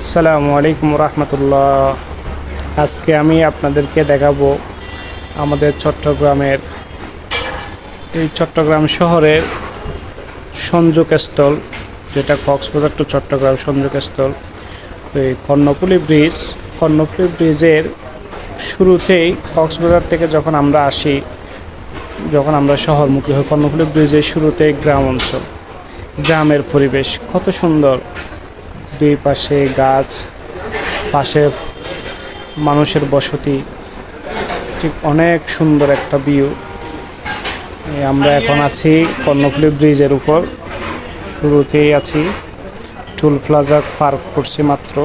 আসসালামু আলাইকুম রহমতুল্লাহ। আজকে আমি আপনাদেরকে দেখাবো আমাদের চট্টগ্রামের, এই চট্টগ্রাম শহরের সংযোগস্থল, যেটা কক্সবাজার টু চট্টগ্রাম সংযোগস্থল। এই কর্ণফুলি ব্রিজ, কর্ণফুলি ব্রিজের শুরুতেই কক্সবাজার থেকে যখন আমরা আসি, যখন আমরা শহরমুখী হই, কর্ণফুলি ব্রিজের শুরুতেই গ্রাম অঞ্চল, গ্রামের পরিবেশ কত সুন্দর। দুই পাশে গাছ, পাশে মানুষের বসতি। ঠিক অনেক সুন্দর একটা ভিউ আমরা এখন আছি কর্ণফুলি ব্রিজের উপর। শুরুতেই আছি টুল প্লাজা পার্ক করছি মাত্র।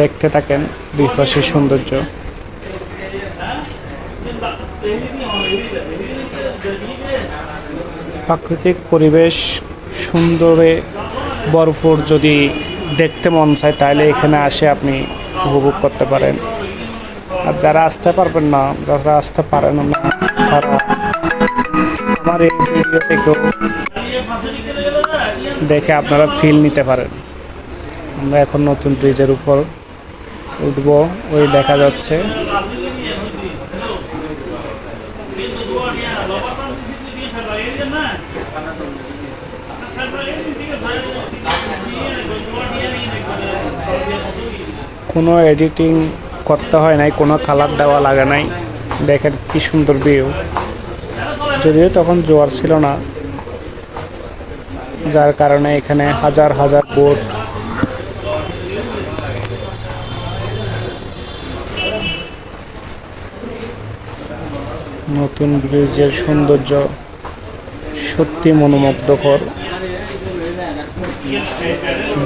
দেখতে থাকেন দুই পাশের সৌন্দর্য। প্রাকৃতিক পরিবেশ সুন্দরে বরফর যদি দেখতে মন চায়, তাহলে এখানে আসে আপনি উপভোগ করতে পারেন। আর যারা আসতে পারবেন না, যারা আসতে পারেন না, তারা আমার এই ভিডিও থেকেও দেখে আপনারা ফিল নিতে পারেন। আমরা এখন নতুন ব্রিজের উপর উঠবো, ওই দেখা যাচ্ছে। কোনো এডিটিং করতে হয় নাই, কোনো কালার দেওয়া লাগে নাই। দেখেন কি সুন্দর ভিউ যদিও তখন জোয়ার ছিল না, যার কারণে এখানে হাজার হাজার বোট নতুন ব্রিজের সৌন্দর্য সত্যি মনোমুগ্ধকর।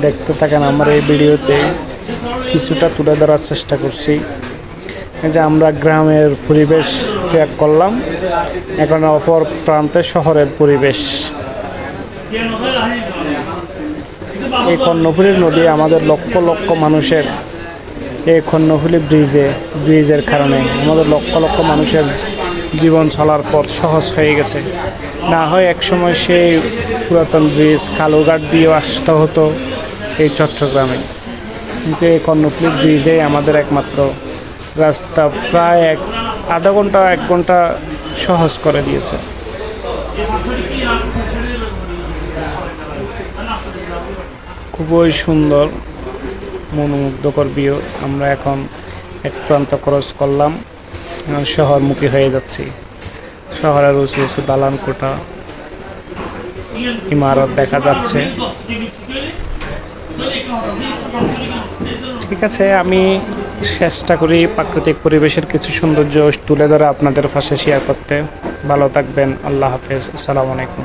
দেখতে থাকেন, আমার এই ভিডিওতে কিছুটা তুলে ধরার চেষ্টা করছি। যে আমরা গ্রামের পরিবেশ ত্যাগ করলাম, এখন অপর প্রান্তে শহরের পরিবেশ। এই কর্ণফুলীর নদী আমাদের লক্ষ লক্ষ মানুষের, এই কর্ণফুলী ব্রিজে, ব্রিজের কারণে আমাদের লক্ষ লক্ষ মানুষের জীবন চলার পথ সহজ হয়ে গেছে। না হয় একসময় সেই পুরাতন ব্রিজ কালোঘাট দিয়ে আসতে হতো এই চট্টগ্রামে। কিন্তু এই কর্ণফুলী ব্রিজেই আমাদের একমাত্র রাস্তা প্রায় এক, আধা ঘণ্টা, এক ঘণ্টা সহজ করে দিয়েছে। খুবই সুন্দর, মনোমুগ্ধকর ভিউ আমরা এখন এক প্রান্ত ক্রস করলাম। শহরমুখী হয়ে যাচ্ছি। শহরের উঁচু উঁচু দালান কোটা ইমারত দেখা যাচ্ছে। ঠিক আছে, আমি চেষ্টা করি প্রাকৃতিক পরিবেশের কিছু সৌন্দর্য তুলে ধরে আপনাদের পাশে শেয়ার করতে। ভালো থাকবেন, আল্লাহ হাফেজ, আসসালামু আলাইকুম।